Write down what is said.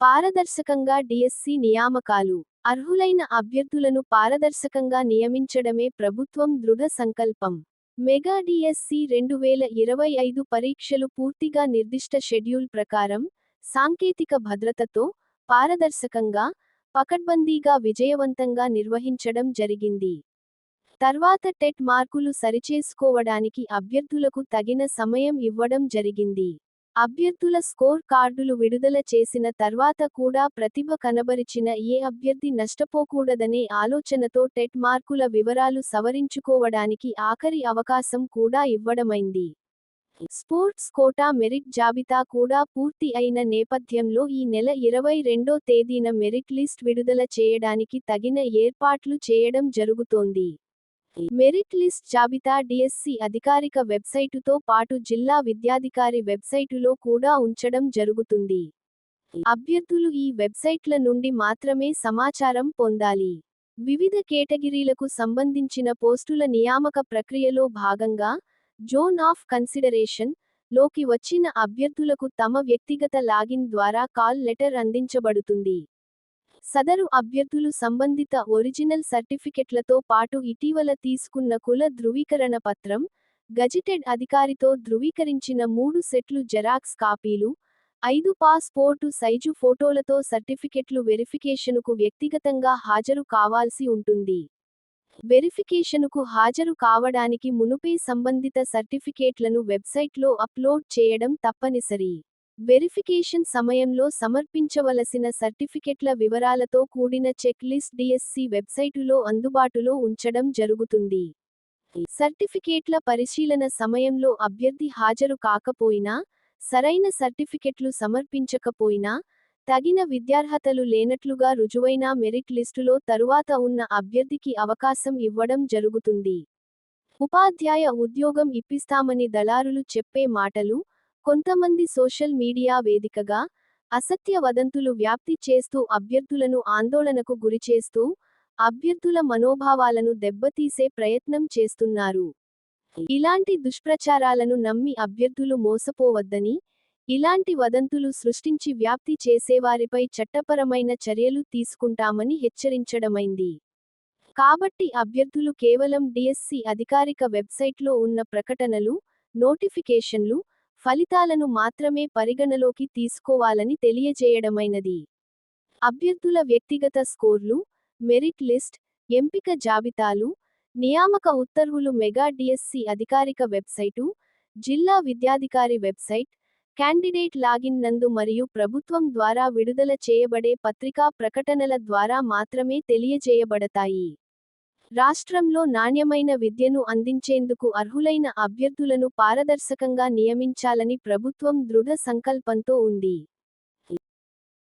పారదర్శకంగా డిఎస్సి నియామకాలు. అర్హులైన అభ్యర్థులను పారదర్శకంగా నియమించడమే ప్రభుత్వం దృఢ సంకల్పం. మెగా డిఎస్సి రెండు వేల ఇరవై ఐదు పరీక్షలు పూర్తిగా నిర్దిష్ట షెడ్యూల్ ప్రకారం సాంకేతిక భద్రతతో పారదర్శకంగా పకడ్బందీగా విజయవంతంగా నిర్వహించడం జరిగింది. తర్వాత టెట్ మార్కులు సరిచేసుకోవడానికి అభ్యర్థులకు తగిన సమయం ఇవ్వడం జరిగింది. అభ్యర్థుల స్కోర్ కార్డులు విడుదల చేసిన తర్వాత కూడా ప్రతిభ కనబరిచిన ఏ అభ్యర్థి నష్టపోకూడదనే ఆలోచనతో టెట్ మార్కుల వివరాలు సవరించుకోవడానికి ఆఖరి అవకాశం కూడా ఇవ్వడమైంది. స్పోర్ట్స్ కోటా మెరిట్ జాబితా కూడా పూర్తి అయిన నేపథ్యంలో ఈ నెల ఇరవై రెండో తేదీన మెరిట్ లిస్ట్ విడుదల చేయడానికి తగిన ఏర్పాట్లు చేయడం జరుగుతోంది. మెరిట్ లిస్ట్ జాబితా డిఎస్సి అధికారిక వెబ్సైటుతో పాటు జిల్లా విద్యాధికారి వెబ్సైటులో కూడా ఉంచడం జరుగుతుంది. అభ్యర్థులు ఈ వెబ్సైట్ల నుండి మాత్రమే సమాచారం పొందాలి. వివిధ కేటగిరీలకు సంబంధించిన పోస్టుల నియామక ప్రక్రియలో భాగంగా జోన్ ఆఫ్ కన్సిడరేషన్లోకి వచ్చిన అభ్యర్థులకు తమ వ్యక్తిగత లాగిన్ ద్వారా కాల్ లెటర్ అందించబడుతుంది. సదరు అభ్యర్థులు సంబంధిత ఒరిజినల్ సర్టిఫికెట్లతో పాటు ఇటీవల తీసుకున్న కుల ధృవీకరణ పత్రం గజిటెడ్ అధికారితో ధృవీకరించిన మూడు సెట్లు జెరాక్స్ కాపీలు ఐదు పాస్పోర్టు సైజు ఫోటోలతో సర్టిఫికెట్లు వెరిఫికేషనుకు వ్యక్తిగతంగా హాజరు కావాల్సి ఉంటుంది. వెరిఫికేషనుకు హాజరు కావడానికి మునుపే సంబంధిత సర్టిఫికేట్లను వెబ్సైట్లో అప్లోడ్ చేయడం తప్పనిసరి. వెరిఫికేషన్ సమయంలో సమర్పించవలసిన సర్టిఫికెట్ల వివరాలతో కూడిన చెక్ లిస్ట్ డిఎస్సి వెబ్సైటులో అందుబాటులో ఉంచడం జరుగుతుంది. సర్టిఫికేట్ల పరిశీలన సమయంలో అభ్యర్థి హాజరు కాకపోయినా సరైన సర్టిఫికెట్లు సమర్పించకపోయినా తగిన విద్యార్హతలు లేనట్లుగా రుజువైన మెరిట్ లిస్టులో తరువాత ఉన్న అభ్యర్థికి అవకాశం ఇవ్వడం జరుగుతుంది. ఉపాధ్యాయ ఉద్యోగం ఇప్పిస్తామని దళారులు చెప్పే మాటలు కొంతమంది సోషల్ మీడియా వేదికగా అసత్య వదంతులు వ్యాప్తి చేస్తూ అభ్యర్థులను ఆందోళనకు గురిచేస్తూ అభ్యర్థుల మనోభావాలను దెబ్బతీసే ప్రయత్నం చేస్తున్నారు. ఇలాంటి దుష్ప్రచారాలను నమ్మి అభ్యర్థులు మోసపోవద్దని ఇలాంటి వదంతులు సృష్టించి వ్యాప్తి చేసేవారిపై చట్టపరమైన చర్యలు తీసుకుంటామని హెచ్చరించడమైంది. కాబట్టి అభ్యర్థులు కేవలం డిఎస్సి అధికారిక వెబ్సైట్లో ఉన్న ప్రకటనలు నోటిఫికేషన్లు ఫలితాలను మాత్రమే పరిగణలోకి తీసుకోవాలని తెలియజేయడమైనది. అభ్యర్థుల వ్యక్తిగత స్కోర్లు మెరిట్ లిస్ట్ ఎంపిక జాబితాలు నియామక ఉత్తర్వులు మెగా డిఎస్సి అధికారిక వెబ్సైటు జిల్లా విద్యాధికారి వెబ్సైట్ క్యాండిడేట్ లాగిన్ నందు మరియు ప్రభుత్వం ద్వారా విడుదల చేయబడే పత్రికా ప్రకటనల ద్వారా మాత్రమే తెలియజేయబడతాయి. రాష్ట్రంలో నాణ్యమైన విద్యను అందించేందుకు అర్హులైన అభ్యర్థులను పారదర్శకంగా నియమించాలని ప్రభుత్వం దృఢ సంకల్పంతో ఉంది.